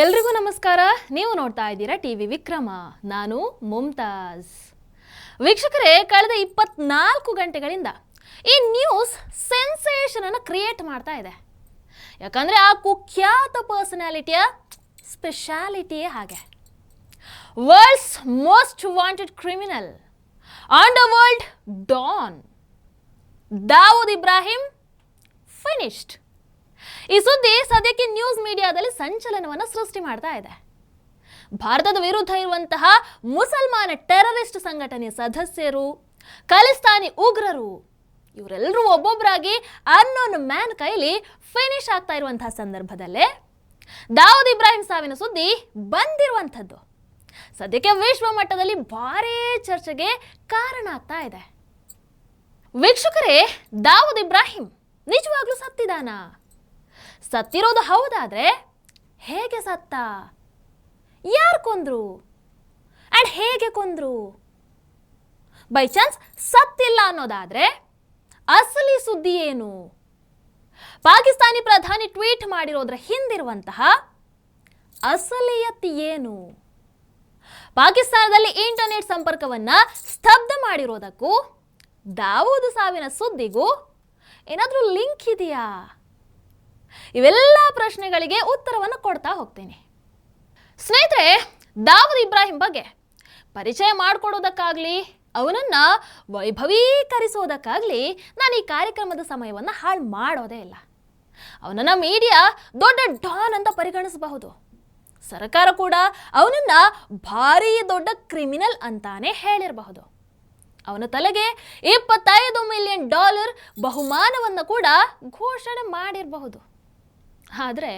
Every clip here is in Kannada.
ಎಲ್ರಿಗೂ ನಮಸ್ಕಾರ. ನೀವು ನೋಡ್ತಾ ಇದ್ದೀರಾ ಟಿವಿ ವಿಕ್ರಮ. ನಾನು ಮುಮ್ತಾಜ್ ವೀಕ್ಷಕರೇ, ಕಳೆದ ಇಪ್ಪತ್ನಾಲ್ಕು ಗಂಟೆಗಳಿಂದ ಈ ನ್ಯೂಸ್ ಸೆನ್ಸೇಷನ್ ಅನ್ನು ಕ್ರಿಯೇಟ್ ಮಾಡ್ತಾ ಇದೆ. ಯಾಕಂದ್ರೆ ಆ ಕುಖ್ಯಾತ ಪರ್ಸನಾಲಿಟಿಯ ಸ್ಪೆಷಾಲಿಟಿಯೇ ಹಾಗೆ. World's most wanted criminal underworld don, Dawood Ibrahim, finished. ಈ ಸುದ್ದಿ ಸದ್ಯಕ್ಕೆ ನ್ಯೂಸ್ ಮೀಡಿಯಾದಲ್ಲಿ ಸಂಚಲನವನ್ನು ಸೃಷ್ಟಿ ಮಾಡ್ತಾ ಇದೆ. ಭಾರತದ ವಿರುದ್ಧ ಇರುವಂತಹ ಮುಸಲ್ಮಾನ ಟೆರರಿಸ್ಟ್ ಸಂಘಟನೆಯ ಸದಸ್ಯರು, ಖಲಿಸ್ತಾನಿ ಉಗ್ರರು, ಇವರೆಲ್ಲರೂ ಒಬ್ಬೊಬ್ಬರಾಗಿ ಅನ್ನೋನ್ ಮ್ಯಾನ್ ಕೈಲಿ ಫಿನಿಶ್ ಆಗ್ತಾ ಇರುವಂತಹ ಸಂದರ್ಭದಲ್ಲೇ ದಾವೂದ್ ಇಬ್ರಾಹಿಂ ಸಾವಿನ ಸುದ್ದಿ ಬಂದಿರುವಂಥದ್ದು. ಸದ್ಯಕ್ಕೆ ವಿಶ್ವ ಮಟ್ಟದಲ್ಲಿ ಭಾರೀ ಚರ್ಚೆಗೆ ಕಾರಣ ಆಗ್ತಾ ಇದೆ. ವೀಕ್ಷಕರೇ, ದಾವೂದ್ ಇಬ್ರಾಹಿಂ ನಿಜವಾಗ್ಲೂ ಸತ್ತಿದಾನಾ ಸತ್ತಿರೋದು ಹೌದಾದ್ರೆ ಹೇಗೆ ಸತ್ತ? ಯಾರು ಕೊಂದ್ರು? ಆ್ಯಂಡ್ ಹೇಗೆ ಕೊಂದ್ರು? ಬೈ ಚಾನ್ಸ್ ಸತ್ತಿಲ್ಲ ಅನ್ನೋದಾದರೆ ಅಸಲಿ ಸುದ್ದಿ ಏನು? ಪಾಕಿಸ್ತಾನಿ ಪ್ರಧಾನಿ ಟ್ವೀಟ್ ಮಾಡಿರೋದ್ರ ಹಿಂದಿರುವಂತಹ ಅಸಲಿಯತ್ತಿ ಏನು? ಪಾಕಿಸ್ತಾನದಲ್ಲಿ ಇಂಟರ್ನೆಟ್ ಸಂಪರ್ಕವನ್ನು ಸ್ತಬ್ಧ ಮಾಡಿರೋದಕ್ಕೂ ದಾವೂದು ಸಾವಿನ ಸುದ್ದಿಗೂ ಏನಾದರೂ ಲಿಂಕ್ ಇದೆಯಾ? ಇವೆಲ್ಲ ಪ್ರಶ್ನೆಗಳಿಗೆ ಉತ್ತರವನ್ನು ಕೊಡ್ತಾ ಹೋಗ್ತೀನಿ. ಸ್ನೇಹಿತರೆ, ದಾವೂದ್ ಇಬ್ರಾಹಿಂ ಬಗ್ಗೆ ಪರಿಚಯ ಮಾಡಿಕೊಡೋದಕ್ಕಾಗಲಿ, ಅವನನ್ನು ವೈಭವೀಕರಿಸೋದಕ್ಕಾಗಲಿ ನಾನು ಈ ಕಾರ್ಯಕ್ರಮದ ಸಮಯವನ್ನು ಹಾಳು ಮಾಡೋದೇ ಇಲ್ಲ. ಅವನನ್ನು ಮೀಡಿಯಾ ದೊಡ್ಡ ಡಾನ್ ಅಂತ ಪರಿಗಣಿಸಬಹುದು. ಸರ್ಕಾರ ಕೂಡ ಅವನನ್ನ ಭಾರೀ ದೊಡ್ಡ ಕ್ರಿಮಿನಲ್ ಅಂತಾನೆ ಹೇಳಿರಬಹುದು. ಅವನ ತಲೆಗೆ ಇಪ್ಪತ್ತೈದು ಮಿಲಿಯನ್ ಡಾಲರ್ ಬಹುಮಾನವನ್ನು ಕೂಡ ಘೋಷಣೆ ಮಾಡಿರಬಹುದು. ಆದರೆ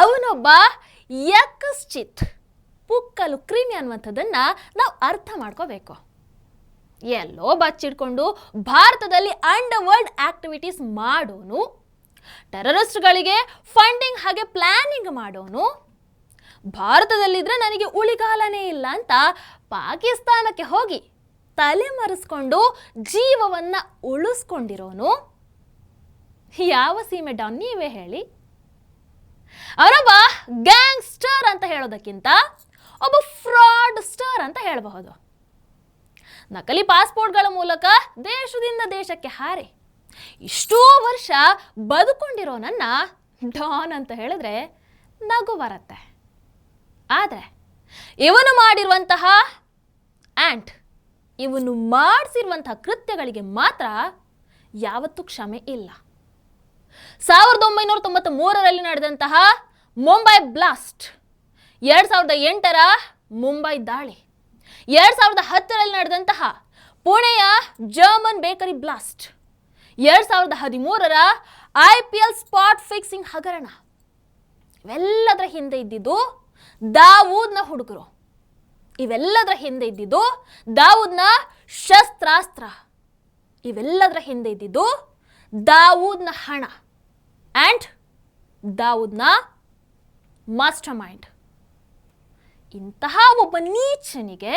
ಅವನೊಬ್ಬ ಯಕಶ್ಚಿತ್, ಪುಕ್ಕಲು ಕ್ರಿಮಿ ಅನ್ನುವಂಥದ್ದನ್ನು ನಾವು ಅರ್ಥ ಮಾಡ್ಕೋಬೇಕು. ಎಲ್ಲೋ ಬಚ್ಚಿಡ್ಕೊಂಡು ಭಾರತದಲ್ಲಿ ಅಂಡರ್ ವರ್ಲ್ಡ್ ಆಕ್ಟಿವಿಟೀಸ್ ಮಾಡೋನು, ಟೆರರಿಸ್ಟ್ಗಳಿಗೆ ಫಂಡಿಂಗ್ ಹಾಗೆ ಪ್ಲಾನಿಂಗ್ ಮಾಡೋನು ಭಾರತದಲ್ಲಿದ್ದರೆ ನನಗೆ ಉಳಿಗಾಲನೇ ಇಲ್ಲ ಅಂತ ಪಾಕಿಸ್ತಾನಕ್ಕೆ ಹೋಗಿ ತಲೆಮರೆಸ್ಕೊಂಡು ಜೀವವನ್ನ ಉಳಿಸ್ಕೊಂಡಿರೋನು. ಯಾವ ಸೀಮೆ ಡಾನ್, ನೀವೇ ಹೇಳಿ. ಅವರೊಬ್ಬ ಗ್ಯಾಂಗ್ಸ್ಟರ್ ಅಂತ ಹೇಳೋದಕ್ಕಿಂತ ಒಬ್ಬ ಫ್ರಾಡ್ ಸ್ಟರ್ ಅಂತ ಹೇಳಬಹುದು. ನಕಲಿ ಪಾಸ್ಪೋರ್ಟ್ಗಳ ಮೂಲಕ ದೇಶದಿಂದ ದೇಶಕ್ಕೆ ಹಾರಿ. ಇಷ್ಟೋ ವರ್ಷ ಬದುಕೊಂಡಿರೋ ನನ್ನ ಡಾನ್ ಅಂತ ಹೇಳಿದ್ರೆ ನಗು ಬರುತ್ತೆ. ಆದರೆ, ಇವನು ಮಾಡಿರುವಂತಹ ಆ್ಯಂಟ್ ಇವನು ಮಾಡಿಸಿರುವಂತಹ ಕೃತ್ಯಗಳಿಗೆ ಮಾತ್ರ ಯಾವತ್ತೂ ಕ್ಷಮೆ ಇಲ್ಲ. ಸಾವಿರದ ಒಂಬೈನೂರ ತೊಂಬತ್ತ ಮೂರರಲ್ಲಿ ನಡೆದಂತಹ ಮುಂಬೈ ಬ್ಲಾಸ್ಟ್, ಎರಡು ಸಾವಿರದ ಎಂಟರ ಮುಂಬೈ ದಾಳಿ, ಎರಡು ಸಾವಿರದ ಹತ್ತರಲ್ಲಿ ನಡೆದಂತಹ ಪುಣೆಯ ಜರ್ಮನ್ ಬೇಕರಿ ಬ್ಲಾಸ್ಟ್, ಎರಡು ಸಾವಿರದ ಹದಿಮೂರರ I P L spot fixing ಹಗರಣ. ಇವೆಲ್ಲದರ ಹಿಂದೆ ಇದ್ದಿದ್ದು ದಾವೂದ್ನ ಹುಡುಗರು. ಇವೆಲ್ಲದರ ಹಿಂದೆ ಇದ್ದಿದ್ದು ದಾವೂದ್ನ ಶಸ್ತ್ರಾಸ್ತ್ರ. ಇವೆಲ್ಲದರ ಹಿಂದೆ ಇದ್ದಿದ್ದು ದಾವೂದ್ನ ಹಣ. ಆ್ಯಂಡ್ ದಾವೂದ್ನ ಮಾಸ್ಟರ್ ಮೈಂಡ್ ಇಂತಹ ಒಬ್ಬ ನೀಚನಿಗೆ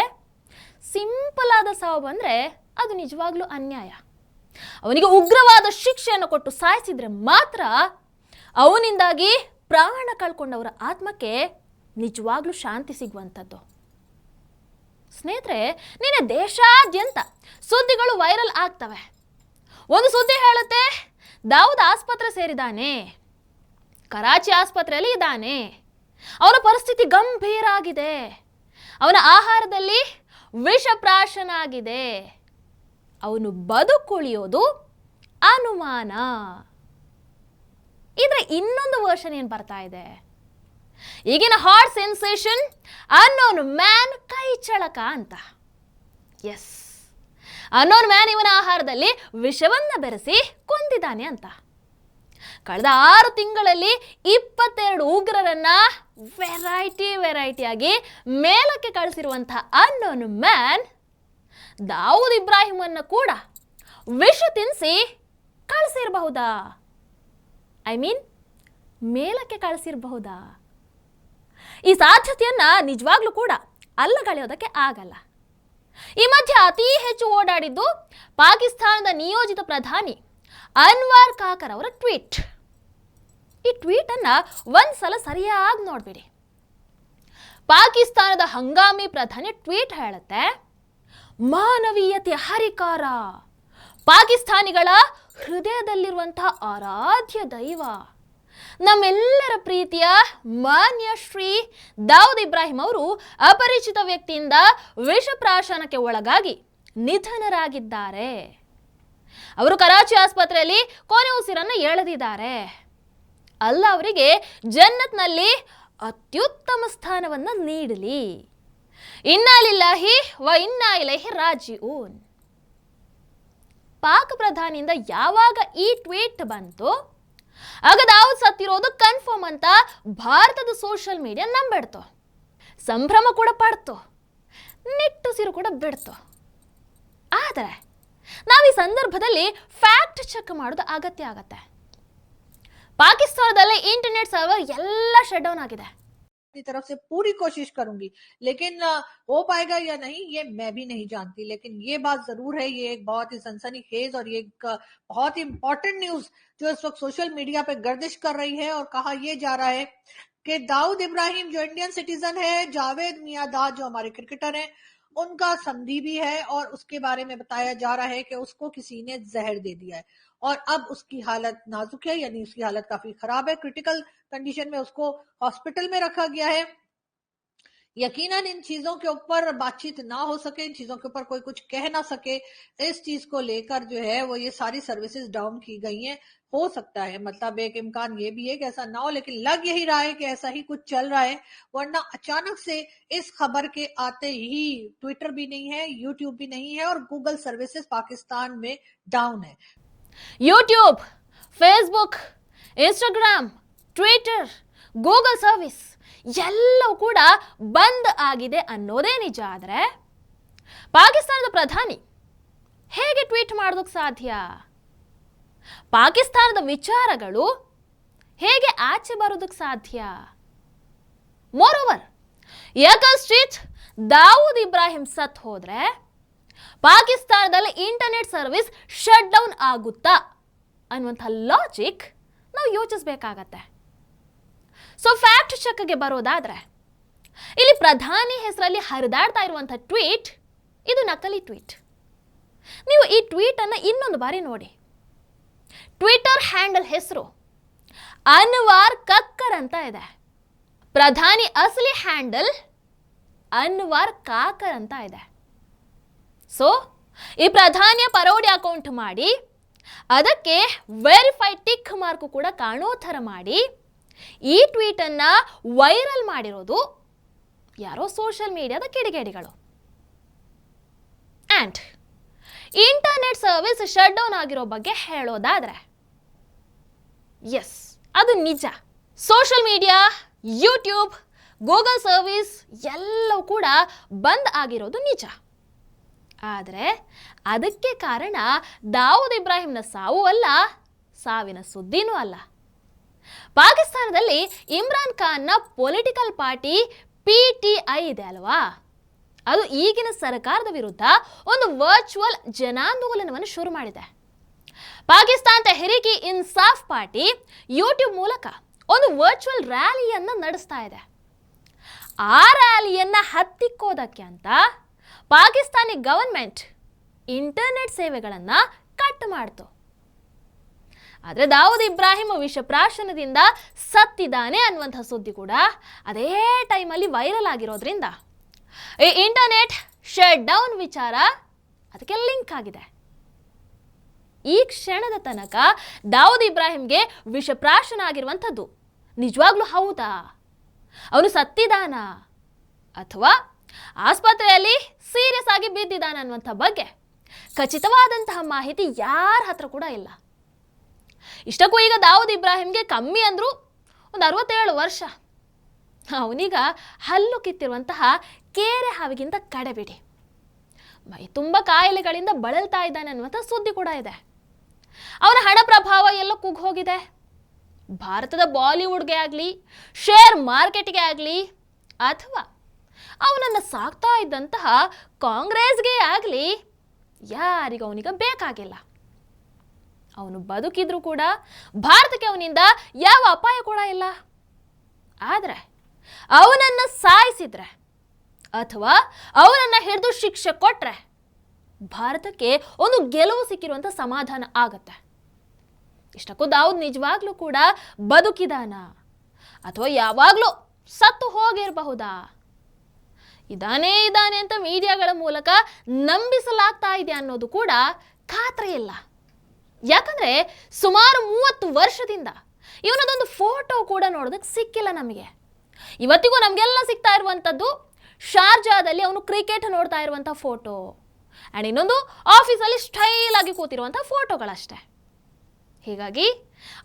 ಸಿಂಪಲ್ ಆದ ಸಾವು ಬಂದರೆ ಅದು ನಿಜವಾಗ್ಲೂ ಅನ್ಯಾಯ. ಅವನಿಗೆ ಉಗ್ರವಾದ ಶಿಕ್ಷೆಯನ್ನು ಕೊಟ್ಟು ಸಾಯಿಸಿದರೆ ಮಾತ್ರ ಅವನಿಂದಾಗಿ ಪ್ರಾಣ ಕಳ್ಕೊಂಡವರ ಆತ್ಮಕ್ಕೆ ನಿಜವಾಗ್ಲೂ ಶಾಂತಿ ಸಿಗುವಂಥದ್ದು. ಸ್ನೇಹಿತರೆ, ನಿನ್ನೆ ದೇಶಾದ್ಯಂತ ಸುದ್ದಿಗಳು ವೈರಲ್ ಆಗ್ತವೆ. ಒಂದು ಸುದ್ದಿ ಹೇಳುತ್ತೆ ದಾವೂದ್ ಆಸ್ಪತ್ರೆ ಸೇರಿದ್ದಾನೆ. ಕರಾಚಿ ಆಸ್ಪತ್ರೆಯಲ್ಲಿ ಇದ್ದಾನೆ. ಅವನ ಪರಿಸ್ಥಿತಿ ಗಂಭೀರ ಆಗಿದೆ ಅವನ ಆಹಾರದಲ್ಲಿ ವಿಷಪ್ರಾಶನ ಆಗಿದೆ ಅವನು ಬದುಕುಳಿಯೋದು ಅನುಮಾನ. ಇದರ ಇನ್ನೊಂದು ವರ್ಷನ್ ಏನು ಬರ್ತಾ ಇದೆ? ಈಗಿನ ಹಾಟ್ ಸೆನ್ಸೇಷನ್ ಅನ್ನೋನು ಮ್ಯಾನ್ ಕೈ ಚಳಕ ಅಂತ. ಎಸ್ ಅನ್ನೋನ್ ಮ್ಯಾನ್ ಇವನ ಆಹಾರದಲ್ಲಿ ವಿಷವನ್ನ ಬೆರೆಸಿ ಕೊಂದಿದ್ದಾನೆ ಅಂತ. ಕಳೆದ ಆರು ತಿಂಗಳಲ್ಲಿ ಇಪ್ಪತ್ತೆರಡು ಉಗ್ರರನ್ನ ವೆರೈಟಿ ವೆರೈಟಿಯಾಗಿ ಮೇಲಕ್ಕೆ ಕಳಿಸಿರುವಂತಹ ಅನ್ನೋನ್ ಮ್ಯಾನ್ ದಾವೂದ್ ಇಬ್ರಾಹಿಮನ್ನು ಕೂಡ ವಿಷ ತಿನ್ನಿಸಿ ಕಳಿಸಿರಬಹುದಾ? ಐ ಮೀನ್ ಮೇಲಕ್ಕೆ ಕಳಿಸಿರಬಹುದಾ? ಈ ಸಾಧ್ಯತೆಯನ್ನ ನಿಜವಾಗ್ಲೂ ಕೂಡ ಅಲ್ಲಗಳೆಯೋದಕ್ಕೆ ಆಗಲ್ಲ. ಈ ಮಧ್ಯೆ ಅತಿ ಹೆಚ್ಚು ಓಡಾಡಿದ್ದು ಪಾಕಿಸ್ತಾನದ ನಿಯೋಜಿತ ಪ್ರಧಾನಿ ಅನ್ವರ್ ಕಾಕರ್ ಅವರ ಟ್ವೀಟ್. ಈ ಟ್ವೀಟ್ ಟ್ವೀಟನ್ನು ಒಂದ್ಸಲ ಸರಿಯಾಗಿ ನೋಡ್ಬಿಡಿ. ಪಾಕಿಸ್ತಾನದ ಹಂಗಾಮಿ ಪ್ರಧಾನಿ ಟ್ವೀಟ್ ಹೇಳುತ್ತೆ, ಮಾನವೀಯತೆ ಹರಿಕಾರ, ಪಾಕಿಸ್ತಾನಿಗಳ ಹೃದಯದಲ್ಲಿರುವಂತಹ ಆರಾಧ್ಯ ದೈವ ನಮ್ಮೆಲ್ಲರ ಪ್ರೀತಿಯ ಮಾನ್ಯ ಶ್ರೀ ದಾವೂದ್ ಇಬ್ರಾಹಿಂ ಅವರು ಅಪರಿಚಿತ ವ್ಯಕ್ತಿಯಿಂದ ವಿಷಪ್ರಾಶನಕ್ಕೆ ಒಳಗಾಗಿ ನಿಧನರಾಗಿದ್ದಾರೆ. ಅವರು ಕರಾಚಿ ಆಸ್ಪತ್ರೆಯಲ್ಲಿ ಕೊನೆ ಉಸಿರನ್ನು ಎಳೆದಿದ್ದಾರೆ. ಅಲ್ಲ ಅವರಿಗೆ ಜನ್ನತ್ನಲ್ಲಿ ಅತ್ಯುತ್ತಮ ಸ್ಥಾನವನ್ನು ನೀಡಲಿ. ಇನ್ನಾಲಿಲ್ಲಾಹಿ ವ ಇನ್ನಾ ರಾಜಿ ಊನ್ ಪಾಕ್ ಪ್ರಧಾನಿಯಿಂದ ಯಾವಾಗ ಈ ಟ್ವೀಟ್ ಬಂತು ಆಗ ದಾವೂದ್ ಸತ್ತಿರೋದು ಕನ್ಫರ್ಮ್ ಅಂತ ಭಾರತದ ಸೋಷಿಯಲ್ ಮೀಡಿಯಾ ನಂಬಿಡ್ತು. ಸಂಭ್ರಮ ಕೂಡ ಪಡ್ತು. ನಿಟ್ಟುಸಿರು ಕೂಡ ಬಿಡ್ತು. ಆದರೆ, ನಾವು ಈ ಸಂದರ್ಭದಲ್ಲಿ ಫ್ಯಾಕ್ಟ್ ಚೆಕ್ ಮಾಡೋದು ಅಗತ್ಯ ಆಗತ್ತೆ. ಪಾಕಿಸ್ತಾನದಲ್ಲಿ ಇಂಟರ್ನೆಟ್ ಸರ್ವರ್ ಎಲ್ಲ ಶಟ್ ಡೌನ್ ಆಗಿದೆ. अपनी तरफ़ से पूरी कोशिश करूँगी। लेकिन हो पाएगा या नहीं, ये मैं भी नहीं जानती। लेकिन ये बात ज़रूर है, ये एक बहुत ही सनसनी खेज और ये एक बहुत ही इंपॉर्टेंट न्यूज़ जो इस वक्त सोशल मीडिया पे गर्दिश कर रही है और कहा यह जा रहा है कि दाऊद इब्राहिम जो इंडियन सिटीजन है, जावेद मियादाद जो हमारे क्रिकेटर हैं उनका संधि भी है और उसके बारे में बताया जा रहा है कि उसको किसी ने जहर दे दिया है। और अब उसकी हालत नाजुक है, यानी उसकी हालत काफ़ी खराब है। क्रिटिकल कंडीशन में उसको हॉस्पिटल में रखा गया है। यकीनन इन चीज़ों के ऊपर बातचीत ना हो सके, इन चीज़ों के ऊपर कोई कुछ कह ना सके, इस चीज़ को लेकर जो है वो ये सारी सर्विसेज़ डाउन की गई हैं। हो सकता है मतलब एक इम्कान ये भी है कि ऐसा ना हो, लेकिन लग यही रहा है कि ऐसा ही कुछ चल रहा है, वरना अचानक से इस खबर के आते ही ट्विटर भी नहीं है यूट्यूब भी नहीं है और गूगल सर्विसेज़ पाकिस्तान में डाउन है। YouTube Facebook Instagram Twitter Google service ಎಲ್ಲವೂ ಕೂಡ ಬಂದ್ ಆಗಿದೆ ಅನ್ನೋದೇ ನಿಜ ಆದರೆ ಪಾಕಿಸ್ತಾನದ ಪ್ರಧಾನಿ ಹೇಗೆ ಟ್ವೀಟ್ ಮಾಡೋದಕ್ಕೆ ಸಾಧ್ಯ? ಪಾಕಿಸ್ತಾನದ ವಿಚಾರಗಳು ಹೇಗೆ ಆಚೆ ಬರೋದಕ್ಕೆ ಸಾಧ್ಯ? ಮೋರೋವರ್ ಸ್ಟ್ರೀಟ್ ದಾವೂದ್ ಇಬ್ರಾಹಿಂ ಸತ್ ಹೋದರೆ ಪಾಕಿಸ್ತಾನದಲ್ಲಿ ಇಂಟರ್ನೆಟ್ ಸರ್ವಿಸ್ ಶಟ್ ಡೌನ್ ಆಗುತ್ತಾ ಅನ್ನುವಂಥ ಲಾಜಿಕ್ ನಾವು ಯೋಚಿಸಬೇಕಾಗತ್ತೆ. ಸೊ ಫ್ಯಾಕ್ಟ್ ಚೆಕ್ಗೆ ಬರೋದಾದ್ರೆ, ಇಲ್ಲಿ ಪ್ರಧಾನಿ ಹೆಸರಲ್ಲಿ ಹರಿದಾಡ್ತಾ ಇರುವಂಥ ಟ್ವೀಟ್, ಇದು ನಕಲಿ ಟ್ವೀಟ್. ನೀವು ಈ ಟ್ವೀಟನ್ನು ಇನ್ನೊಂದು ಬಾರಿ ನೋಡಿ. ಟ್ವಿಟರ್ ಹ್ಯಾಂಡಲ್ ಹೆಸರು ಅನ್ವಾರ್ ಕಕ್ಕರ್ ಅಂತ ಇದೆ. ಪ್ರಧಾನಿ ಅಸಲಿ ಹ್ಯಾಂಡಲ್ ಅನ್ವಾರ್ ಕಾಕರ್ ಅಂತ ಇದೆ. ಸೊ ಈ ಪ್ರಧಾನಿಯ ಪರೋಡಿ ಅಕೌಂಟ್ ಮಾಡಿ, ಅದಕ್ಕೆ ವೆರಿಫೈ ಟಿಕ್ ಮಾರ್ಕು ಕೂಡ ಕಾಣೋ ಥರ ಮಾಡಿ ಈ ಟ್ವೀಟನ್ನು ವೈರಲ್ ಮಾಡಿರೋದು ಯಾರೋ ಸೋಷಿಯಲ್ ಮೀಡಿಯಾದ ಕಿಡಿಗೇಡಿಗಳು. And internet service shut down ಆಗಿರೋ ಬಗ್ಗೆ ಹೇಳೋದಾದ್ರೆ ಎಸ್ ಅದು ನಿಜ. Social media YouTube Google service ಎಲ್ಲವೂ ಕೂಡ ಬಂದ್ ಆಗಿರೋದು ನಿಜ. ಆದರೆ ಅದಕ್ಕೆ ಕಾರಣ ದಾವೂದ್ ಇಬ್ರಾಹಿಂನ ಸಾವು ಅಲ್ಲ, ಸಾವಿನ ಸುದ್ದಿನೂ ಅಲ್ಲ. ಪಾಕಿಸ್ತಾನದಲ್ಲಿ Imran ಖಾನ್ನ political party P T I ಇದೆ ಅಲ್ವಾ? ಅದು ಈಗಿನ ಸರ್ಕಾರದ ವಿರುದ್ಧ ಒಂದು ವರ್ಚುವಲ್ ಜನಾಂದೋಲನವನ್ನು ಶುರು ಮಾಡಿದೆ. ಪಾಕಿಸ್ತಾನ ತೆಹರಿಕಿ ಇನ್ಸಾಫ್ ಪಾರ್ಟಿ ಯೂಟ್ಯೂಬ್ ಮೂಲಕ ಒಂದು ವರ್ಚುವಲ್ ರ್ಯಾಲಿಯನ್ನು ನಡೆಸ್ತಾ ಇದೆ. ಆ ರ್ಯಾಲಿಯನ್ನ ಹತ್ತಿಕ್ಕೋದಕ್ಕೆ ಅಂತ ಪಾಕಿಸ್ತಾನಿ ಗವರ್ಮೆಂಟ್ ಇಂಟರ್ನೆಟ್ ಸೇವೆಗಳನ್ನು ಕಟ್ ಮಾಡ್ತು. ಆದರೆ ದಾವೂದ್ ಇಬ್ರಾಹಿಂ ವಿಷಪ್ರಾಶನದಿಂದ ಸತ್ತಿದ್ದಾನೆ ಅನ್ನುವಂಥ ಸುದ್ದಿ ಕೂಡ ಅದೇ ಟೈಮಲ್ಲಿ ವೈರಲ್ ಆಗಿರೋದ್ರಿಂದ. ಈ ಇಂಟರ್ನೆಟ್ ಶಟ್ ಡೌನ್ ವಿಚಾರ ಅದಕ್ಕೆ ಲಿಂಕ್ ಆಗಿದೆ. ಈ ಕ್ಷಣದ ತನಕ ದಾವೂದ್ ಇಬ್ರಾಹಿಂಗೆ ವಿಷಪ್ರಾಶನ ಆಗಿರುವಂಥದ್ದು. ನಿಜವಾಗ್ಲೂ ಹೌದಾ? ಅವನು ಸತ್ತಿದಾನ ಅಥವಾ ಆಸ್ಪತ್ರೆಯಲ್ಲಿ ಸೀರಿಯಸ್ ಆಗಿ ಬಿದ್ದಿದ್ದಾನೆ ಅನ್ನುವಂಥ ಬಗ್ಗೆ ಖಚಿತವಾದಂತಹ ಮಾಹಿತಿ ಯಾರ ಹತ್ರ ಕೂಡ ಇಲ್ಲ. ಇಷ್ಟಕ್ಕೂ ಈಗ ದಾವೂದ್ ಇಬ್ರಾಹಿಂಗೆ ಕಮ್ಮಿ ಅಂದರೂ ಒಂದು ಅರವತ್ತೇಳು ವರ್ಷ. ಅವನೀಗ ಹಲ್ಲು ಕಿತ್ತಿರುವಂತಹ ಕೇರೆ ಹಾವಿಗಿಂತ ಕಡೆಬಿಡಿ. ಮೈ ತುಂಬ ಕಾಯಿಲೆಗಳಿಂದ ಬಳಲ್ತಾ ಇದ್ದಾನೆ ಅನ್ನುವಂಥ ಸುದ್ದಿ ಕೂಡ ಇದೆ. ಅವನ ಹಣ ಪ್ರಭಾವ ಎಲ್ಲ ಕುಗ್ಗೋಗಿದೆ ಭಾರತದ ಬಾಲಿವುಡ್ಗೆ ಆಗಲಿ, ಶೇರ್ ಮಾರ್ಕೆಟ್ಗೆ ಆಗಲಿ, ಅಥವಾ ಅವನನ್ನು ಸಾಕ್ತಾ ಇದ್ದಂತಹ ಕಾಂಗ್ರೆಸ್ಗೆ ಆಗಲಿ ಯಾರಿಗೂ ಅವನಿಗೆ ಬೇಕಾಗಿಲ್ಲ. ಅವನು ಬದುಕಿದ್ರೂ ಕೂಡ ಭಾರತಕ್ಕೆ ಅವನಿಂದ ಯಾವ ಅಪಾಯ ಕೂಡ ಇಲ್ಲ. ಆದರೆ ಅವನನ್ನು ಸಾಯಿಸಿದ್ರೆ ಅಥವಾ ಅವನನ್ನು ಹಿಡಿದು ಶಿಕ್ಷೆ ಕೊಟ್ಟರೆ ಭಾರತಕ್ಕೆ ಒಂದು ಗೆಲುವು ಸಿಕ್ಕಿರುವಂಥ ಸಮಾಧಾನ ಆಗತ್ತೆ. ಇಷ್ಟಕ್ಕೂ ದಾವೂದ್ ನಿಜವಾಗ್ಲೂ ಕೂಡ ಬದುಕಿದಾನ? ಅಥವಾ ಯಾವಾಗಲೂ ಸತ್ತು ಹೋಗಿರಬಹುದಾ? ಇದಾನೇ ಇದಾನೆ ಅಂತ ಮೀಡಿಯಾಗಳ ಮೂಲಕ ನಂಬಿಸಲಾಗ್ತಾ ಇದೆ ಅನ್ನೋದು ಕೂಡ ಖಾತ್ರಿ ಇಲ್ಲ ಯಾಕಂದ್ರೆ ಸುಮಾರು ಮೂವತ್ತು ವರ್ಷದಿಂದ ಇವನದೊಂದು ಫೋಟೋ ಕೂಡ ನೋಡೋದಕ್ಕೆ ಸಿಕ್ಕಿಲ್ಲ ನಮಗೆ. ಇವತ್ತಿಗೂ ನಮಗೆಲ್ಲ ಸಿಗ್ತಾ ಇರುವಂಥದ್ದು ಶಾರ್ಜಾದಲ್ಲಿ ಅವನು ಕ್ರಿಕೆಟ್ ನೋಡ್ತಾ ಇರುವಂಥ ಫೋಟೋ. ಆ್ಯಂಡ್ ಇನ್ನೊಂದು ಆಫೀಸಲ್ಲಿ ಸ್ಟೈಲ್ ಆಗಿ ಕೂತಿರುವಂಥ ಫೋಟೋಗಳಷ್ಟೇ. ಹೀಗಾಗಿ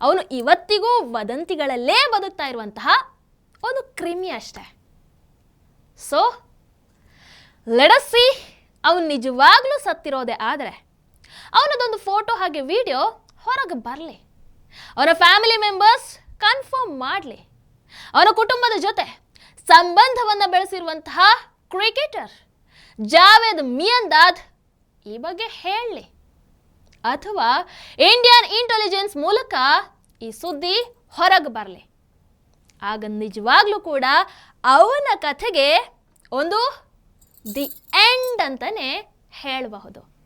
ಅವನು ಇವತ್ತಿಗೂ ವದಂತಿಗಳಲ್ಲೇ ಬದುಕ್ತಾ ಇರುವಂತಹ ಒಂದು ಕ್ರಿಮಿ ಅಷ್ಟೇ. ಸೊ ಲೆಡಸ್ಸಿ ಅವನು ನಿಜವಾಗ್ಲೂ ಸತ್ತಿರೋದೆ ಆದರೆ ಅವನದೊಂದು ಫೋಟೋ ಹಾಗೆ ವಿಡಿಯೋ ಹೊರಗೆ ಬರಲಿ. ಅವನ ಫ್ಯಾಮಿಲಿ ಮೆಂಬರ್ಸ್ ಕನ್ಫರ್ಮ್ ಮಾಡಲಿ. ಅವನ ಕುಟುಂಬದ ಜೊತೆ ಸಂಬಂಧವನ್ನು ಬೆಳೆಸಿರುವಂತಹ ಕ್ರಿಕೆಟರ್ ಜಾವೇದ್ ಮಿಯಂದಾದ್ ಈ ಬಗ್ಗೆ ಹೇಳಲಿ ಅಥವಾ ಇಂಡಿಯನ್ ಇಂಟೆಲಿಜೆನ್ಸ್ ಮೂಲಕ ಈ ಸುದ್ದಿ ಹೊರಗೆ ಬರಲಿ. ಆಗ ನಿಜವಾಗ್ಲೂ ಕೂಡ ಅವನ ಕಥೆಗೆ ಒಂದು ದಿ ಎಂಡ್ ಅಂತಲೇ ಹೇಳಬಹುದು.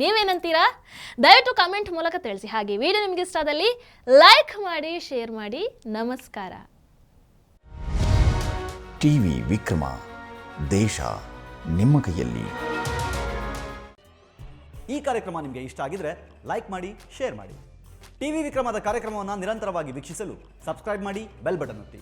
ನೀವೇನಂತೀರಾ? ದಯವಿಟ್ಟು ಕಮೆಂಟ್ ಮೂಲಕ ತಿಳಿಸಿ. ಹಾಗೆ ವಿಡಿಯೋ ನಿಮಗೆ ಇಷ್ಟ ಆದಲ್ಲಿ ಲೈಕ್ ಮಾಡಿ ಶೇರ್ ಮಾಡಿ. ನಮಸ್ಕಾರ. ಟಿವಿ ವಿಕ್ರಮ. ದೇಶ ನಿಮ್ಮ ಕೈಯಲ್ಲಿ. ಈ ಕಾರ್ಯಕ್ರಮ ನಿಮಗೆ ಇಷ್ಟ ಆಗಿದ್ರೆ ಲೈಕ್ ಮಾಡಿ ಶೇರ್ ಮಾಡಿ. ಟಿವಿ ವಿಕ್ರಮದ ಕಾರ್ಯಕ್ರಮವನ್ನು ನಿರಂತರವಾಗಿ ವೀಕ್ಷಿಸಲು ಸಬ್ಸ್ಕ್ರೈಬ್ ಮಾಡಿ ಬೆಲ್ ಬಟನ್ ಒತ್ತಿ.